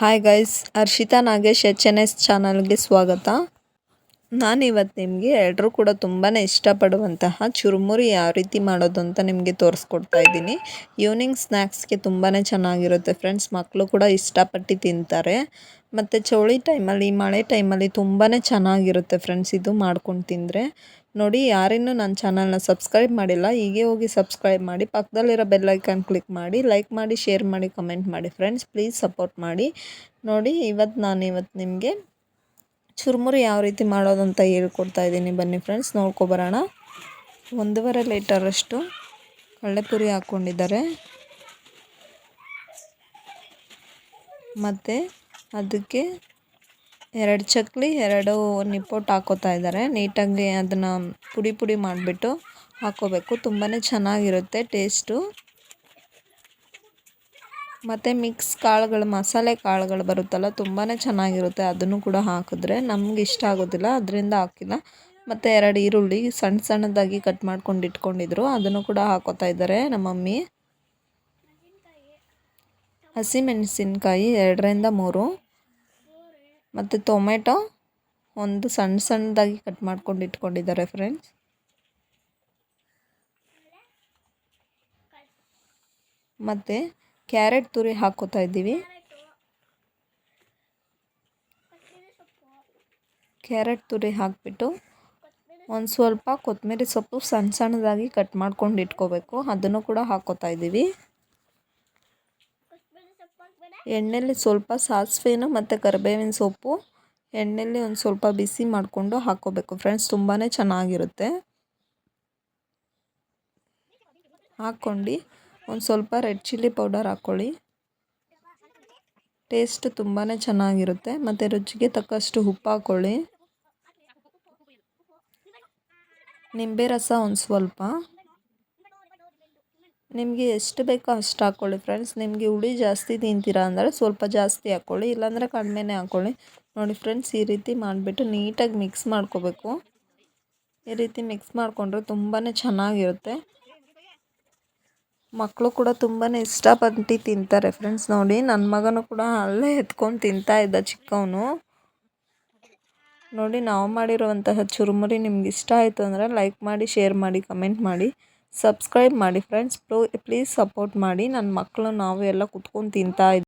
Hi guys Harshita Nagesh H N S ಚಾನಲ್ಗೆ ಸ್ವಾಗತ. ನಾನಿವತ್ತು ನಿಮಗೆ ಎಲ್ಲರೂ ಕೂಡ ತುಂಬಾ ಇಷ್ಟಪಡುವಂತಹ ಚುರುಮುರಿ ಯಾವ ರೀತಿ ಮಾಡೋದು ಅಂತ ನಿಮಗೆ ತೋರಿಸ್ಕೊಡ್ತಾ ಇದ್ದೀನಿ. ಈವ್ನಿಂಗ್ ಸ್ನ್ಯಾಕ್ಸ್ಗೆ ತುಂಬಾ ಚೆನ್ನಾಗಿರುತ್ತೆ ಫ್ರೆಂಡ್ಸ್ ಮಕ್ಕಳು ಕೂಡ ಇಷ್ಟಪಟ್ಟು ತಿಂತಾರೆ. ಮತ್ತು ಚೌಳಿ ಟೈಮಲ್ಲಿ ಮಳೆ ಟೈಮಲ್ಲಿ ತುಂಬಾ ಚೆನ್ನಾಗಿರುತ್ತೆ ಫ್ರೆಂಡ್ಸ್ ಇದು ಮಾಡ್ಕೊಂಡು ತಿಂದರೆ. ನೋಡಿ, ಯಾರಿನ್ನೂ ನನ್ನ ಚಾನಲ್ನ ಸಬ್ಸ್ಕ್ರೈಬ್ ಮಾಡಿಲ್ಲ, ಹೀಗೆ ಹೋಗಿ ಸಬ್ಸ್ಕ್ರೈಬ್ ಮಾಡಿ, ಪಕ್ಕದಲ್ಲಿರೋ ಬೆಲ್ಲೈಕನ್ ಕ್ಲಿಕ್ ಮಾಡಿ ಲೈಕ್ ಮಾಡಿ ಶೇರ್ ಮಾಡಿ ಕಮೆಂಟ್ ಮಾಡಿ ಫ್ರೆಂಡ್ಸ್ ಪ್ಲೀಸ್ ಸಪೋರ್ಟ್ ಮಾಡಿ. ನೋಡಿ ಇವತ್ತು ನಾನು ಇವತ್ತು ನಿಮಗೆ ಚುರುಮುರಿ ಯಾವ ರೀತಿ ಮಾಡೋದು ಅಂತ ಹೇಳ್ಕೊಡ್ತಾ ಇದ್ದೀನಿ ಬನ್ನಿ ಫ್ರೆಂಡ್ಸ್ ನೋಡ್ಕೊಬರೋಣ ಒಂದೂವರೆ ಲೀಟರಷ್ಟು ಕಳ್ಳೆಪುರಿ ಹಾಕ್ಕೊಂಡಿದ್ದಾರೆ. ಮತ್ತು ಅದಕ್ಕೆ ಎರಡು ಚಕ್ಲಿ, ಎರಡು ನಿಪ್ಪೊಟ್ಟು ಹಾಕೋತಾ ಇದ್ದಾರೆ. ನೀಟಾಗಿ ಅದನ್ನು ಪುಡಿ ಪುಡಿ ಮಾಡಿಬಿಟ್ಟು ಹಾಕೋಬೇಕು. ತುಂಬಾ ಚೆನ್ನಾಗಿರುತ್ತೆ ಟೇಸ್ಟು ಮತ್ತು ಮಿಕ್ಸ್ ಕಾಳುಗಳು, ಮಸಾಲೆ ಕಾಳುಗಳು ಬರುತ್ತಲ್ಲ ತುಂಬಾ ಚೆನ್ನಾಗಿರುತ್ತೆ. ಅದನ್ನು ಕೂಡ ಹಾಕಿದ್ರೆ ನಮ್ಗೆ ಇಷ್ಟ ಆಗೋದಿಲ್ಲ. ಅದರಿಂದ ಹಾಕಿಲ್ಲ. ಮತ್ತು ಎರಡು ಈರುಳ್ಳಿ ಸಣ್ಣ ಸಣ್ಣದಾಗಿ ಕಟ್ ಮಾಡ್ಕೊಂಡು ಇಟ್ಕೊಂಡಿದ್ರು. ಅದನ್ನು ಕೂಡ ಹಾಕೋತಾ ಇದ್ದಾರೆ ನಮ್ಮ ಮಮ್ಮಿ. ಹಸಿಮೆಣಸಿನ್ಕಾಯಿ ಎರಡರಿಂದ ಮೂರು. ಮತ್ತು ಟೊಮೆಟೊ ಒಂದು ಸಣ್ಣ ಸಣ್ಣದಾಗಿ ಕಟ್ ಮಾಡ್ಕೊಂಡು ಇಟ್ಕೊಂಡಿದ್ದಾರೆ ಫ್ರೆಂಡ್ಸ್ ಮತ್ತು ಕ್ಯಾರೆಟ್ ತುರಿ ಹಾಕೋತಾ ಇದ್ದೀವಿ. ಕ್ಯಾರೆಟ್ ತುರಿ ಹಾಕಿಬಿಟ್ಟು ಒಂದು ಸ್ವಲ್ಪ ಕೊತ್ತಂಬರಿ ಸೊಪ್ಪು ಸಣ್ಣ ಸಣ್ಣದಾಗಿ ಕಟ್ ಮಾಡ್ಕೊಂಡು ಇಟ್ಕೋಬೇಕು. ಅದನ್ನು ಕೂಡ ಹಾಕೋತಾ ಇದ್ದೀವಿ. ಎಣ್ಣೆಯಲ್ಲಿ ಸ್ವಲ್ಪ ಸಾಸಿವೆನು ಮತ್ತು ಕರಿಬೇವಿನ ಸೊಪ್ಪು ಎಣ್ಣೆಯಲ್ಲಿ ಒಂದು ಸ್ವಲ್ಪ ಬಿಸಿ ಮಾಡಿಕೊಂಡು ಹಾಕ್ಕೋಬೇಕು. ಫ್ರೆಂಡ್ಸ್ ತುಂಬಾ ಚೆನ್ನಾಗಿರುತ್ತೆ. ಹಾಕ್ಕೊಂಡು ಒಂದು ಸ್ವಲ್ಪ ರೆಡ್ ಚಿಲ್ಲಿ ಪೌಡರ್ ಹಾಕ್ಕೊಳ್ಳಿ ಟೇಸ್ಟ್ ತುಂಬಾ ಚೆನ್ನಾಗಿರುತ್ತೆ. ಮತ್ತು ರುಚಿಗೆ ತಕ್ಕಷ್ಟು ಉಪ್ಪು ಹಾಕ್ಕೊಳ್ಳಿ ನಿಂಬೆ ರಸ ಒಂದು ಸ್ವಲ್ಪ. ನಿಮಗೆ ಎಷ್ಟು ಬೇಕೋ ಅಷ್ಟು ಹಾಕ್ಕೊಳ್ಳಿ ಫ್ರೆಂಡ್ಸ್. ನಿಮಗೆ ಹುಳಿ ಜಾಸ್ತಿ ತಿಂತೀರಾ ಅಂದರೆ ಸ್ವಲ್ಪ ಜಾಸ್ತಿ ಹಾಕ್ಕೊಳ್ಳಿ ಇಲ್ಲಾಂದರೆ ಕಡಿಮೆನೇ ಹಾಕ್ಕೊಳ್ಳಿ ನೋಡಿ ಫ್ರೆಂಡ್ಸ್, ಈ ರೀತಿ ಮಾಡಿಬಿಟ್ಟು ನೀಟಾಗಿ ಮಿಕ್ಸ್ ಮಾಡ್ಕೋಬೇಕು. ಈ ರೀತಿ ಮಿಕ್ಸ್ ಮಾಡಿಕೊಂಡ್ರೆ ತುಂಬಾ ಚೆನ್ನಾಗಿರುತ್ತೆ. ಮಕ್ಕಳು ಕೂಡ ತುಂಬಾ ಇಷ್ಟಪಟ್ಟು ತಿಂತಾರೆ ಫ್ರೆಂಡ್ಸ್ ನೋಡಿ. ನನ್ನ ಮಗನೂ ಕೂಡ ಅಲ್ಲೇ ಎತ್ಕೊಂಡು ತಿಂತಾ ಇದ್ದ ಚಿಕ್ಕವನು. ನೋಡಿ ನಾವು ಮಾಡಿರುವಂತಹ ಚುರುಮುರಿ ನಿಮ್ಗೆ ಇಷ್ಟ ಆಯಿತು ಅಂದರೆ ಲೈಕ್ ಮಾಡಿ ಶೇರ್ ಮಾಡಿ ಕಮೆಂಟ್ ಮಾಡಿ ಸಬ್ಸ್ಕ್ರೈಬ್ ಮಾಡಿ ಫ್ರೆಂಡ್ಸ್ ಪ್ಲೀಸ್ ಸಪೋರ್ಟ್ ಮಾಡಿ. ನನ್ನ ಮಕ್ಕಳು ನಾವು ಎಲ್ಲ ಕುತ್ಕೊಂಡು ತಿಂತಾ